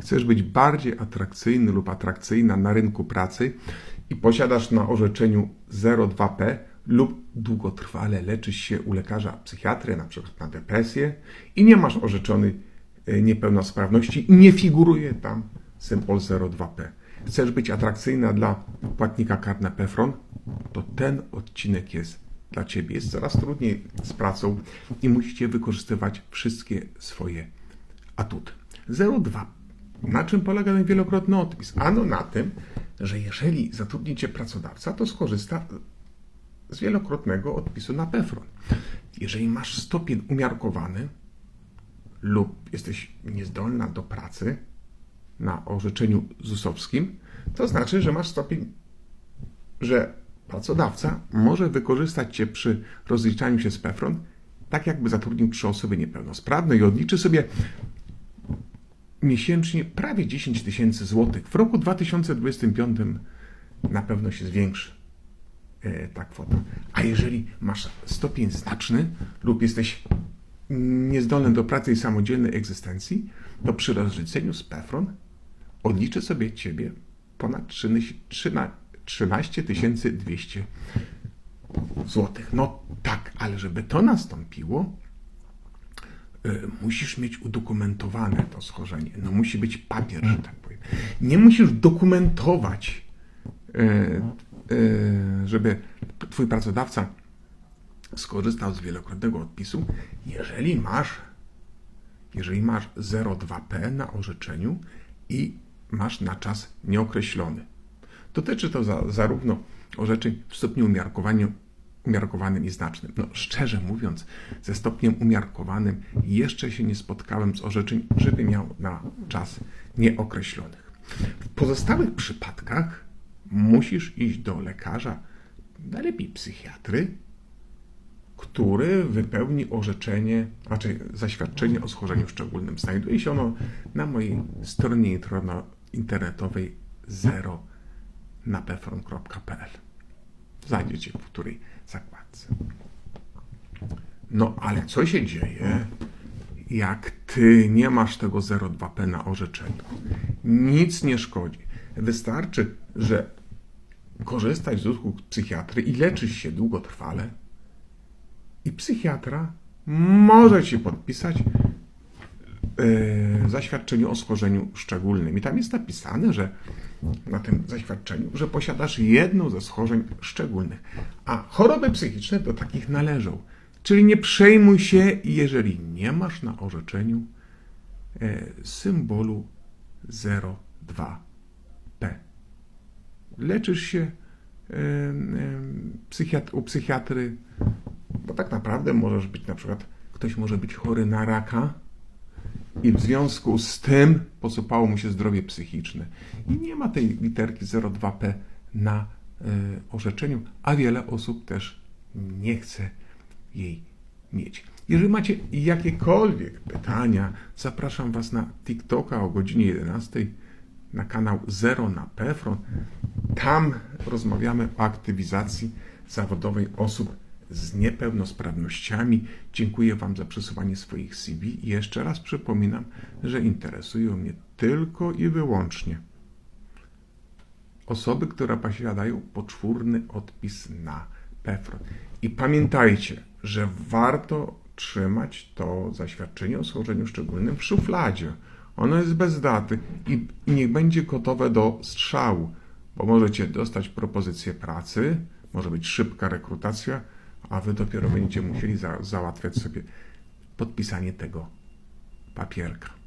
Chcesz być bardziej atrakcyjny lub atrakcyjna na rynku pracy i posiadasz na orzeczeniu 0,2P lub długotrwale leczysz się u lekarza psychiatry, na przykład na depresję i nie masz orzeczonej niepełnosprawności i nie figuruje tam symbol 0,2P. Chcesz być atrakcyjna dla płatnika kart na PEFRON? To ten odcinek jest dla Ciebie. Jest coraz trudniej z pracą i musicie wykorzystywać wszystkie swoje atuty. 0,2. Na czym polega ten wielokrotny odpis? Ano na tym, że jeżeli zatrudnicie pracodawca, to skorzysta z wielokrotnego odpisu na PEFRON. Jeżeli masz stopień umiarkowany lub jesteś niezdolna do pracy na orzeczeniu ZUS-owskim, to znaczy, że masz stopień, że pracodawca może wykorzystać Cię przy rozliczaniu się z PEFRON, tak jakby zatrudnił trzy osoby niepełnosprawne i odliczy sobie miesięcznie prawie 10 tysięcy złotych. W roku 2025 na pewno się zwiększy e, ta kwota. A jeżeli masz stopień znaczny lub jesteś niezdolny do pracy i samodzielnej egzystencji, to przy rozliczeniu z PEFRON odliczy sobie ciebie ponad 13 200 złotych. No tak, ale żeby to nastąpiło, musisz mieć udokumentowane to schorzenie. No musi być papier, że tak powiem. Nie musisz dokumentować, y, y, żeby twój pracodawca skorzystał z wielokrotnego odpisu, jeżeli masz, jeżeli masz 0,2p na orzeczeniu i masz na czas nieokreślony. Dotyczy to za, zarówno orzeczeń w stopniu umiarkowaniu, umiarkowanym i znacznym. No, szczerze mówiąc, ze stopniem umiarkowanym jeszcze się nie spotkałem z orzeczeń, żeby miał na czas nieokreślonych. W pozostałych przypadkach musisz iść do lekarza, najlepiej psychiatry, który wypełni orzeczenie, raczej zaświadczenie o schorzeniu szczególnym. Znajduje się ono na mojej stronie internetowej 0 na. Znajdziecie w której zakładce. No ale co się dzieje, jak ty nie masz tego 0,2p na orzeczeniu? Nic nie szkodzi. Wystarczy, że korzystasz z usług psychiatry i leczysz się długotrwale, i psychiatra może ci podpisać yy, zaświadczenie o schorzeniu szczególnym. I tam jest napisane, że na tym zaświadczeniu, że posiadasz jedno ze schorzeń szczególnych. A choroby psychiczne do takich należą. Czyli nie przejmuj się, jeżeli nie masz na orzeczeniu e, symbolu 02P. Leczysz się e, e, u psychiatry, bo tak naprawdę możesz być na przykład, ktoś może być chory na raka i w związku z tym posypało mu się zdrowie psychiczne. I nie ma tej literki 02P na y, orzeczeniu, a wiele osób też nie chce jej mieć. Jeżeli macie jakiekolwiek pytania, zapraszam Was na TikToka o godzinie 11 na kanał Zero na Pefron. Tam rozmawiamy o aktywizacji zawodowej osób z niepełnosprawnościami. Dziękuję Wam za przesuwanie swoich CV i jeszcze raz przypominam, że interesują mnie tylko i wyłącznie osoby, które posiadają poczwórny odpis na PEFRON. I pamiętajcie, że warto trzymać to zaświadczenie o schorzeniu szczególnym w szufladzie. Ono jest bez daty i, i niech będzie gotowe do strzału, bo możecie dostać propozycję pracy, może być szybka rekrutacja, a wy dopiero będziecie musieli za, załatwiać sobie podpisanie tego papierka.